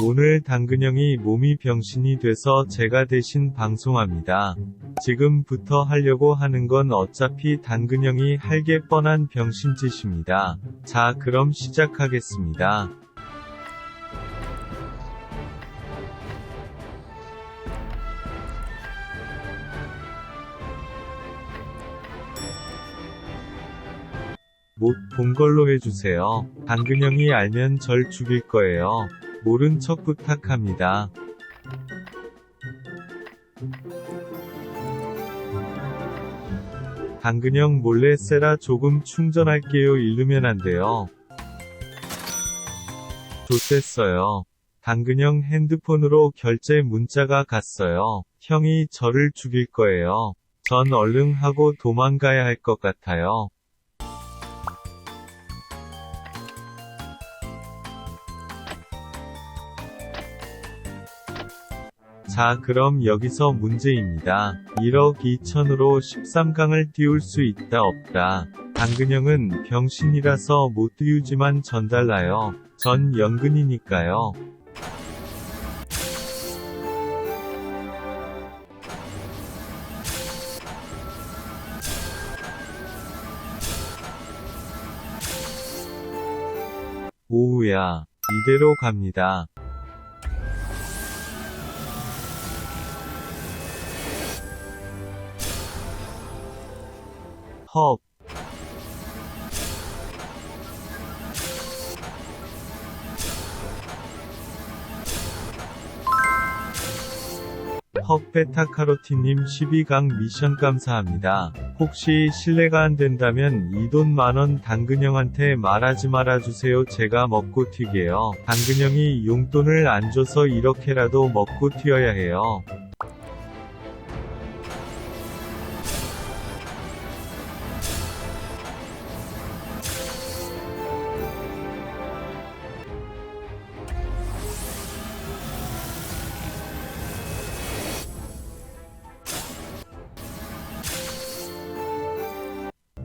오늘 당근형이 몸이 병신이 돼서 제가 대신 방송합니다. 지금부터 하려고 하는 건 어차피 당근형이 할게 뻔한 병신짓입니다. 자, 그럼 시작하겠습니다. 못 본 걸로 해주세요. 당근형이 알면 절 죽일 거예요. 모른 척 부탁합니다. 당근형 몰래 세라 조금 충전할게요. 잃으면 안 돼요. 좋댔어요. 당근형 핸드폰으로 결제 문자가 갔어요. 형이 저를 죽일 거예요. 전 얼른 하고 도망가야 할 것 같아요. 자 그럼 여기서 문제입니다. 1억 2천으로 13강을 띄울 수 있다 없다. 당근형은 병신이라서 못 띄우지만 전 달라요. 전 연근이니까요. 오우야, 이대로 갑니다. 헉. 헉베타카로티님 12강 미션 감사합니다. 혹시 실례가 안 된다면 이 돈 만원 당근형한테 말하지 말아주세요. 제가 먹고 튀게요. 당근형이 용돈을 안 줘서 이렇게라도 먹고 튀어야 해요.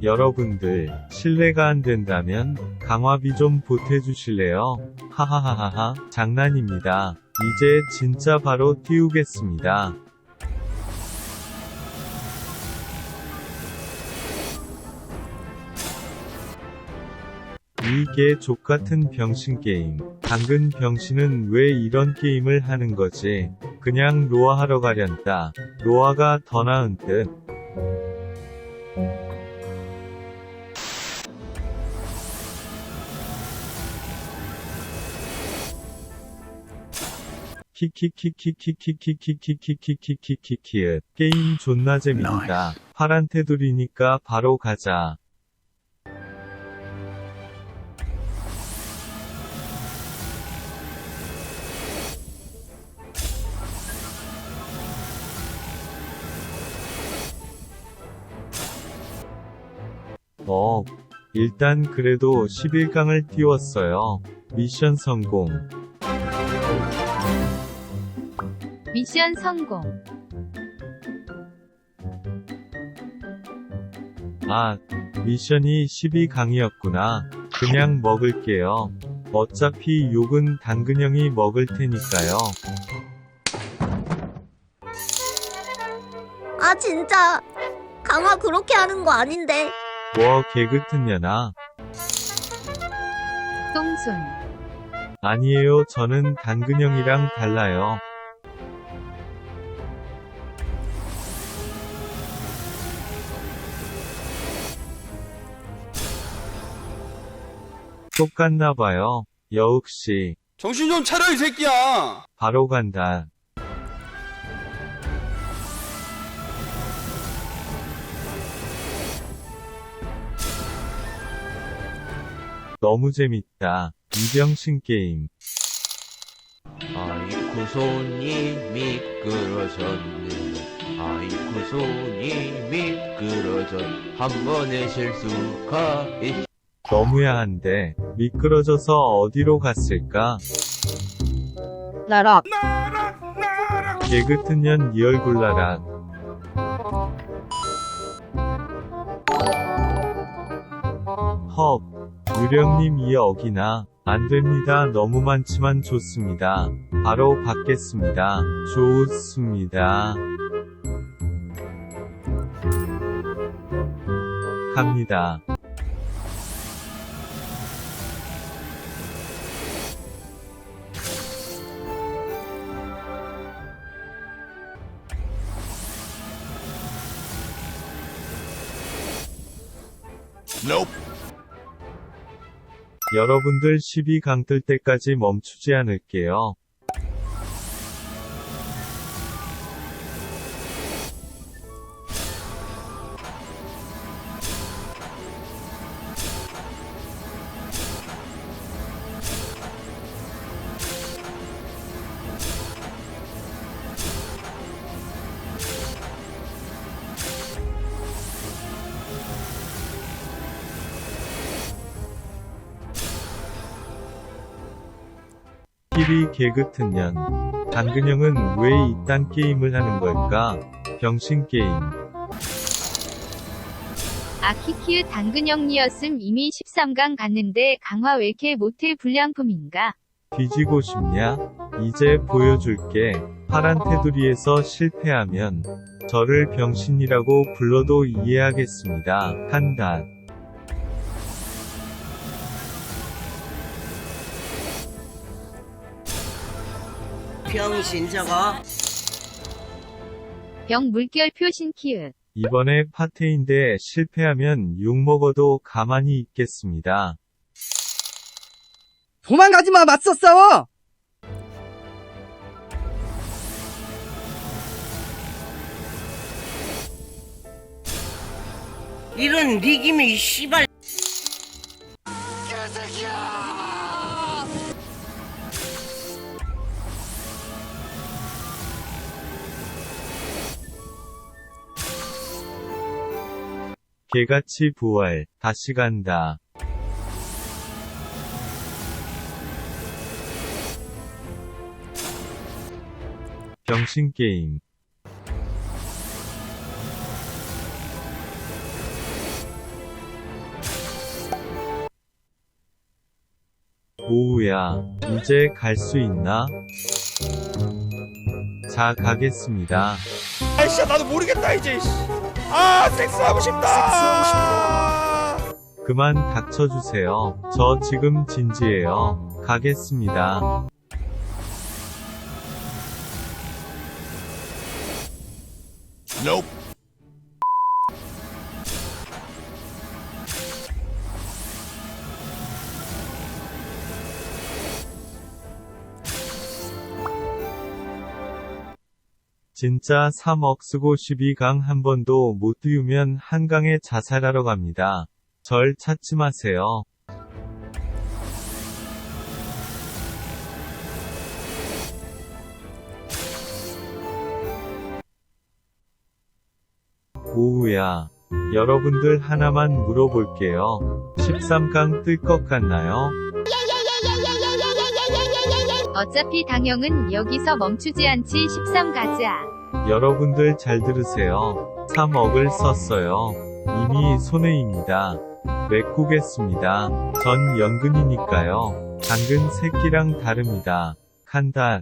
여러분들, 실례가 안 된다면, 강화비 좀 보태주실래요? 하하하하하, 장난입니다. 이제 진짜 바로 띄우겠습니다. 이게 족같은 병신 게임. 당근 병신은 왜 이런 게임을 하는 거지? 그냥 로아 하러 가련다. 로아가 더 나은 듯. 키키키키키키키키키키키키키키 게임 존나 재밌다. 파란 테두리니까 바로 가자. 어, 일단 그래도 11강을 띄웠어요. 미션 성공. 미션 성공. 아, 미션이 12강이었구나. 그냥 먹을게요. 어차피 욕은 당근형이 먹을 테니까요. 아 진짜 강화 그렇게 하는 거 아닌데 뭐 개그 튼 년아. 똥손. 아니에요. 저는 당근형이랑 달라요. 똑같나봐요. 여욱씨, 정신 좀 차려 이 새끼야. 바로 간다. 너무 재밌다. 이병신 게임. 아이쿠 손이 미끄러졌네 아이쿠 손이 미끄러져 한 번의 실수가 있 너무 야 한데, 미끄러져서 어디로 갔을까? 나락 개그튼 년 리얼굴라락. 헉, 유령님 이 어기나. 안 됩니다. 너무 많지만 좋습니다. 바로 받겠습니다. 좋습니다. 갑니다. 여러분들 12강 뜰 때까지 멈추지 않을게요. 끼리 개그튼 년. 당근형은 왜 이딴 게임을 하는 걸까? 병신 게임. 아키키의 당근형이었음 이미 13강 갔는데 강화 왜 이렇게 못해 불량품인가? 뒤지고 싶냐? 이제 보여줄게. 파란 테두리에서 실패하면 저를 병신이라고 불러도 이해하겠습니다. 한단. 병신 저거 병 물결 표신 키읔. 이번에 파테인데 실패하면 욕먹어도 가만히 있겠습니다. 도망가지 마 맞서 싸워 이런 니김이 씨발 개같이 부활, 다시 간다. 병신 게임. 오우야, 이제 갈 수 있나? 자, 가겠습니다. 아이씨 나도 모르겠다 이제 씨. 아 섹스하고 싶다 그만 닥쳐주세요. 저 지금 진지해요. 가겠습니다. 진짜 3억 쓰고 12강 한 번도 못 띄우면 한강에 자살하러 갑니다. 절 찾지 마세요. 오우야. 여러분들 하나만 물어볼게요. 13강 뜰 것 같나요? 어차피 당형은 여기서 멈추지 않지 13 가자. 여러분들 잘 들으세요. 3억을 썼어요. 이미 손해입니다. 메꾸겠습니다. 전 연근이니까요. 당근 새끼랑 다릅니다. 칸다.